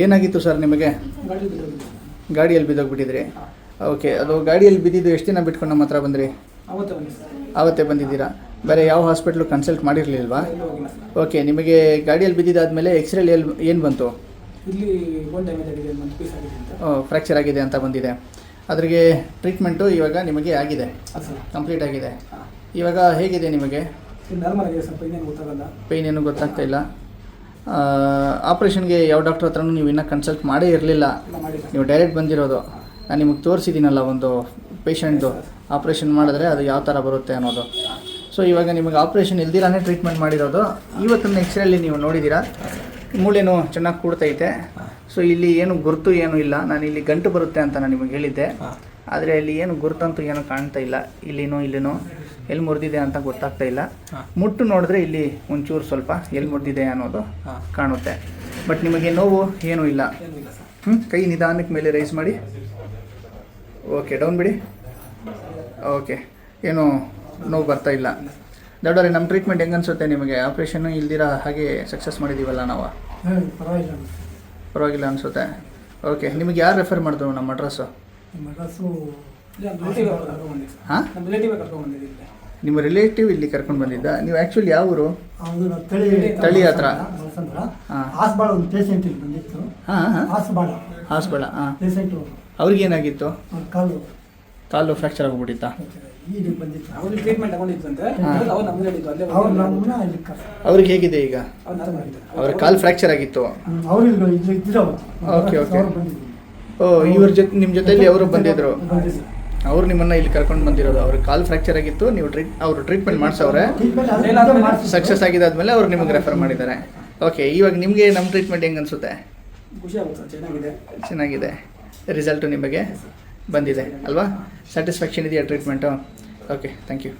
ಏನಾಗಿತ್ತು ಸರ್ ನಿಮಗೆ. ಗಾಡಿಯಲ್ಲಿ ಬಿದ್ದೋಗ್ಬಿಟ್ಟಿದ್ರಿ. ಓಕೆ ಅದು ಗಾಡಿಯಲ್ಲಿ ಬಿದ್ದಿದ್ದು ಎಷ್ಟು ದಿನ ಬಿಟ್ಕೊಂಡು ನಮ್ಮ ಹತ್ರ ಬಂದ್ರಿ? ಅವತ್ತೇ ಆವತ್ತೇ ಬಂದಿದ್ದೀರಾ? ಬೇರೆ ಯಾವ ಹಾಸ್ಪಿಟ್ಲು ಕನ್ಸಲ್ಟ್ ಮಾಡಿರಲಿಲ್ವಾ? ಓಕೆ ನಿಮಗೆ ಗಾಡಿಯಲ್ಲಿ ಬಿದ್ದಿದ್ದಾದಮೇಲೆ ಎಕ್ಸ್ರೇಲಿ ಎಲ್ಲಿ ಏನು ಬಂತು? ಫ್ರ್ಯಾಕ್ಚರ್ ಆಗಿದೆ ಅಂತ. ಬಂದಿದೆ. ಅದ್ರಿಗೆ ಟ್ರೀಟ್ಮೆಂಟು ಇವಾಗ ನಿಮಗೆ ಆಗಿದೆ. ಕಂಪ್ಲೀಟ್ ಆಗಿದೆ. ಇವಾಗ ಹೇಗಿದೆ ನಿಮಗೆ? ಪೈನ್ ಪೇಯ್ನ್ ಏನೂ ಗೊತ್ತಾಗ್ತಾ ಇಲ್ಲ. ಆಪ್ರೇಷನ್ಗೆ ಯಾವ ಡಾಕ್ಟ್ರ್ ಹತ್ರನೂ ನೀವು ಇನ್ನೂ ಕನ್ಸಲ್ಟ್ ಮಾಡೇ ಇರಲಿಲ್ಲ. ನೀವು ಡೈರೆಕ್ಟ್ ಬಂದಿರೋದು. ನಾನು ನಿಮಗೆ ತೋರಿಸಿದ್ದೀನಲ್ಲ ಒಂದು ಪೇಷಂಟ್ದು ಆಪ್ರೇಷನ್ ಮಾಡಿದ್ರೆ ಅದು ಯಾವ ಥರ ಬರುತ್ತೆ ಅನ್ನೋದು. ಸೊ ಇವಾಗ ನಿಮಗೆ ಆಪ್ರೇಷನ್ ಇಲ್ದಿರಾನೇ ಟ್ರೀಟ್ಮೆಂಟ್ ಮಾಡಿರೋದು. ಇವತ್ತಿನ ಎಕ್ಸ್ರೇಲಿ ನೀವು ನೋಡಿದ್ದೀರಾ ಮೂಳೆನೂ ಚೆನ್ನಾಗಿ ಕೂಡ್ತೈತೆ. ಸೊ ಇಲ್ಲಿ ಏನು ಗುರುತು ಏನೂ ಇಲ್ಲ. ನಾನು ಇಲ್ಲಿ ಗಂಟು ಬರುತ್ತೆ ಅಂತ ನಾನು ನಿಮಗೆ ಹೇಳಿದ್ದೆ. ಆದರೆ ಇಲ್ಲಿ ಏನು ಗುರುತಂತೂ ಏನೂ ಕಾಣ್ತಾ ಇಲ್ಲ. ಇಲ್ಲಿನೋ ಇಲ್ಲಿನೋ. ಎಲ್ಲಿ ಮುರಿದಿದೆ ಅಂತ ಗೊತ್ತಾಗ್ತಾ ಇಲ್ಲ. ಮುಟ್ಟು ನೋಡಿದ್ರೆ ಇಲ್ಲಿ ಒಂಚೂರು ಸ್ವಲ್ಪ ಎಲ್ಲಿ ಮುರಿದಿದೆ ಅನ್ನೋದು ಕಾಣುತ್ತೆ. ಬಟ್ ನಿಮಗೆ ನೋವು ಏನೂ ಇಲ್ಲ. ಹ್ಞೂ ಕೈ ನಿಧಾನಕ್ಕೆ ಮೇಲೆ ರೈಸ್ ಮಾಡಿ. ಓಕೆ ಡೌನ್ ಬಿಡಿ. ಓಕೆ ಏನು ನೋವು ಬರ್ತಾ ಇಲ್ಲ. ದೊಡ್ಡವ್ರೆ ನಮ್ಮ ಟ್ರೀಟ್ಮೆಂಟ್ ಹೆಂಗೆ ಅನ್ಸುತ್ತೆ ನಿಮಗೆ? ಆಪ್ರೇಷನ್ನು ಇಲ್ದಿರ ಹಾಗೆ ಸಕ್ಸಸ್ ಮಾಡಿದ್ದೀವಲ್ಲ ನಾವು? ಪರವಾಗಿಲ್ಲ. ಪರವಾಗಿಲ್ಲ ಅನಿಸುತ್ತೆ. ಓಕೆ ನಿಮಗೆ ಯಾರು ರೆಫರ್ ಮಾಡಿದ್ರು ನಮ್ಮ ಅಡ್ರೆಸ್ಸು ನಿಮ್ಮ ರಿಲೇಟಿವ್ ಹಾಂ? ನಮ್ಮ ಇಲ್ಲಿ. ಕರ್ಕೊಂಡು ಬಂದಿದ್ದ? ನೀವು ಆ್ಯಕ್ಚುಲಿ ಯಾವ ಊರು? ತಳಿ ತಳಿ ಹತ್ರ. ಮಲ್ಸಂದ್ರ ಹಾಸ್ಬಾಳ ಒಂದು ಪೇಷಂಟ್ ಇಲ್ಲಿ ಬಂದಿತ್ತು. ಹಾಂ ಹಾಂ. ಹಾಸ್ಬಾಳ. ಹಾಸ್ಬೇಡ ಹಾಂ. ಪೇಷಂಟು ಅವ್ರಿಗೇನಾಗಿತ್ತು ಅವ್ರ ಕಾಲು ಕಾಲು ಫ್ರ್ಯಾಕ್ಚರ್ ಆಗ್ಬಿಟ್ಟಿತ್ತಾ? ಈಗ ಬಂದಿತ್ತು. ಅವ್ರಿಗೆ ಟ್ರೀಟ್ಮೆಂಟ್ ತಗೊಂಡಿದ್ದಂತೆ ಅವ್ರು ನಮ್ಗೆ ಹೇಳಿದ್ದು ಅಲ್ಲೇ ಅವ್ರು ನಮ್ಮನ್ನ ಇಲ್ಲಿ ಕರ್ಸ ಅವ್ರಿಗೆ ಹೇಗಿದೆ ಈಗ? ಅವ್ರು ಕಾಲು ಫ್ರ್ಯಾಕ್ಚರ್ ಆಗಿತ್ತು. ಇಲ್ಲಿ ಓಕೆ, ಓಕೆ. ಓ ಇವ್ರ ಜೊತೆ ನಿಮ್ಮ ಜೊತೆಯಲ್ಲಿ ಅವರು ಬಂದಿದ್ರು. ಅವ್ರು ನಿಮ್ಮನ್ನ ಇಲ್ಲಿ ಕರ್ಕೊಂಡು ಬಂದಿರೋದು. ಅವ್ರ ಕಾಲ್ ಫ್ರಾಕ್ಚರ್ ಆಗಿತ್ತು ನೀವು ಟ್ರೀಟ್ ಅವರು ಟ್ರೀಟ್ಮೆಂಟ್ ಮಾಡ್ಸವ್ರೆ. ಸಕ್ಸಸ್ ಆಗಿದ್ದಾದ್ಮೇಲೆ ಅವ್ರು ನಿಮಗೆ ರೆಫರ್ ಮಾಡಿದ್ದಾರೆ. ಓಕೆ ಇವಾಗ ನಿಮಗೆ ನಮ್ಮ ಟ್ರೀಟ್ಮೆಂಟ್ ಹೆಂಗೆ ಅನಿಸುತ್ತೆ? ಚೆನ್ನಾಗಿದೆ. ರಿಸಲ್ಟು ನಿಮಗೆ ಬಂದಿದೆ ಅಲ್ವಾ? ಸ್ಯಾಟಿಸ್ಫ್ಯಾಕ್ಷನ್ ಇದೆಯಾ ಟ್ರೀಟ್ಮೆಂಟು ಓಕೆ ಥ್ಯಾಂಕ್ ಯು